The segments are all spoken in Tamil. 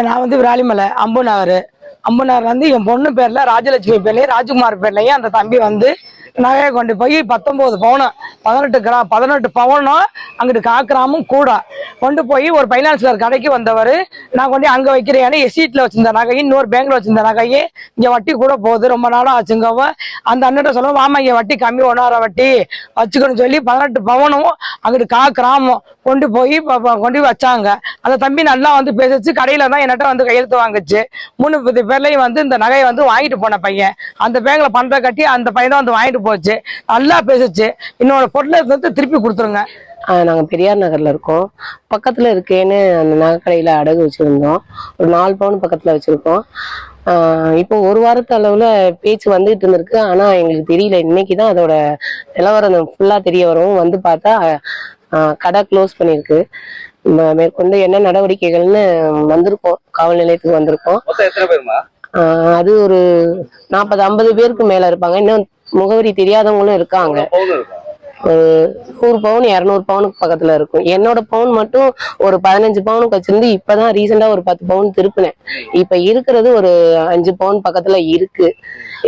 நான் வந்து விராலிமலை அம்பு நகர் அம்பு நகர் வந்து என் பொண்ணு பேர்ல ராஜலட்சுமி பேர்லயும் ராஜ்குமார் பேர்லயும் அந்த தம்பி வந்து நகையை கொண்டு போய் பத்தொம்போது பவுனம் பதினெட்டு கிரா பதினெட்டு பவுனும் அங்கிட்டு காக்கிராமும் கூட. கொண்டு போய் ஒரு பைனான்சியர் கடைக்கு வந்தவர் நான் கொண்டு அங்கே வைக்கிறேன் எஸ்சீட்ல வச்சிருந்த நகையும் இன்னொரு பேங்க்ல வச்சிருந்த நகையும் இங்கே வட்டி கூட போகுது ரொம்ப நாளாக ஆச்சுங்கவ அந்த அண்ணன் சொல்லுவோம் வாமா இங்கே வட்டி கம்மி ஒன்றார வட்டி வச்சுக்கணும்னு சொல்லி பதினெட்டு பவுனும் அங்கிட்டு கா கொண்டு போய் கொண்டு வச்சாங்க. அந்த தம்பி நல்லா வந்து பேசிச்சு கடையில் தான் என்கிட்ட வந்து கையெழுத்து வாங்குச்சு. மூணு பத்து வந்து இந்த நகையை வந்து வாங்கிட்டு போன பையன். அந்த பேங்க்ல பணத்தை கட்டி அந்த பையன் தான் வந்து வாங்கிட்டு போச்சு நல்லா பேசிச்சு. இன்னொரு பொருளை வந்து திருப்பி கொடுத்துருங்க. ஆஹ் நாங்க பெரியார் நகர்ல இருக்கோம். பக்கத்துல இருக்கேன்னு அந்த நகைக்கடையில அடகு வச்சிருந்தோம். ஒரு நாலு பவுன் பக்கத்துல வச்சிருக்கோம். இப்போ ஒரு வாரத்து அளவுல பேச்சு வந்துகிட்டு இருந்திருக்கு. ஆனா எங்களுக்கு தெரியல. இன்னைக்கு தான் அதோட நிலவரம் ஃபுல்லா தெரிய வரும். வந்து பார்த்தா கடை க்ளோஸ் பண்ணிருக்கு ம- மேற்கொண்டு என்ன நடவடிக்கைகள்னு வந்திருக்கோம். காவல் நிலையத்துக்கு வந்திருக்கோம். ஆஹ் அது ஒரு நாற்பது ஐம்பது பேருக்கு மேல இருப்பாங்க. இன்னும் முகவரி தெரியாதவங்களும் இருக்காங்க. ஒரு நூறு பவுன் இரநூறு பவுனுக்கு பக்கத்துல இருக்கும். என்னோட பவுன் மட்டும் ஒரு பதினஞ்சு பவுனுக்கு வச்சிருந்து இப்பதான் ரீசெண்டா ஒரு பத்து பவுன் திருப்பினேன். இப்ப இருக்கிறது ஒரு அஞ்சு பவுன் பக்கத்துல இருக்கு.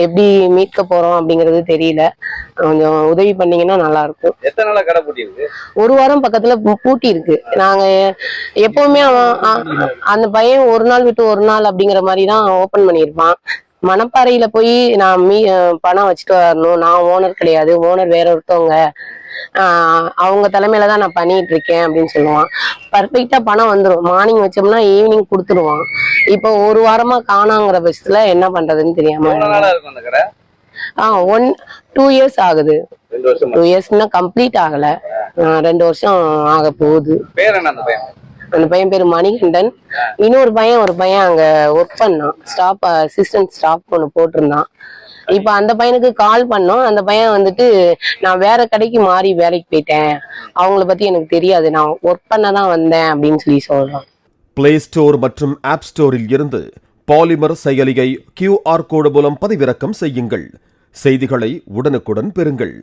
எப்படி மீட்க போறோம் அப்படிங்கிறது தெரியல. கொஞ்சம் உதவி பண்ணீங்கன்னா நல்லா இருக்கும். எத்தனை நாளா கடை பூட்டி இருக்கு? ஒரு வாரம் பக்கத்துல பூட்டி இருக்கு. நாங்க எப்பவுமே அவன் அந்த பையன் ஒரு நாள் விட்டு ஒரு நாள் அப்படிங்கிற மாதிரி தான் ஓபன் பண்ணியிருப்பான். மணப்பாறையில போய் நான் மீ பணம் வச்சுட்டு வரணும். நான் ஓனர் கிடையாது. ஓனர் வேற ஒருத்தவங்க. அவங்க தலைமையில தான் நான் பண்ணிட்டு இருக்கேன் அப்படின்னு சொல்லுவான். பர்ஃபெக்டா பணம் வந்துடும் மார்னிங் வச்சோம்னா ஈவினிங் கொடுத்துருவான். இப்போ ஒரு வாரமா காணாங்கிற பட்சத்துல என்ன பண்றதுன்னு தெரியாம ஆஹ் ஒன் டூ இயர்ஸ் ஆகுது. டூ இயர்ஸ் இன்னும் கம்ப்ளீட் ஆகல. ரெண்டு வருஷம் ஆக போகுது. பேர் என்ன அந்த பையன் பேர் மணிகண்டன். இன்னொரு பையன் ஒரு பையன் அங்க ஒர்க் பண்ணான். ஸ்டாப் அசிஸ்டன்ட் ஸ்டாஃப் ஒன்று போட்டிருந்தான். இப்ப அந்த பையனுக்கு கால் பண்ணோம். அந்த பையன் வந்துட்டு நான் வேற கடைக்கு மாறி வேலைக்கு போயிட்டேன். அவங்கள பத்தி எனக்கு தெரியாது. நான் ஒர்க் பண்ண தான் வந்தேன் அப்படின்னு சொல்லி சொல்றான். பிளே ஸ்டோர் மற்றும் ஆப் ஸ்டோரில் இருந்து பாலிமர் செயலியை கியூஆர் கோடு மூலம் பதிவிறக்கம் செய்யுங்கள். செய்திகளை உடனுக்குடன் பெறுங்கள்.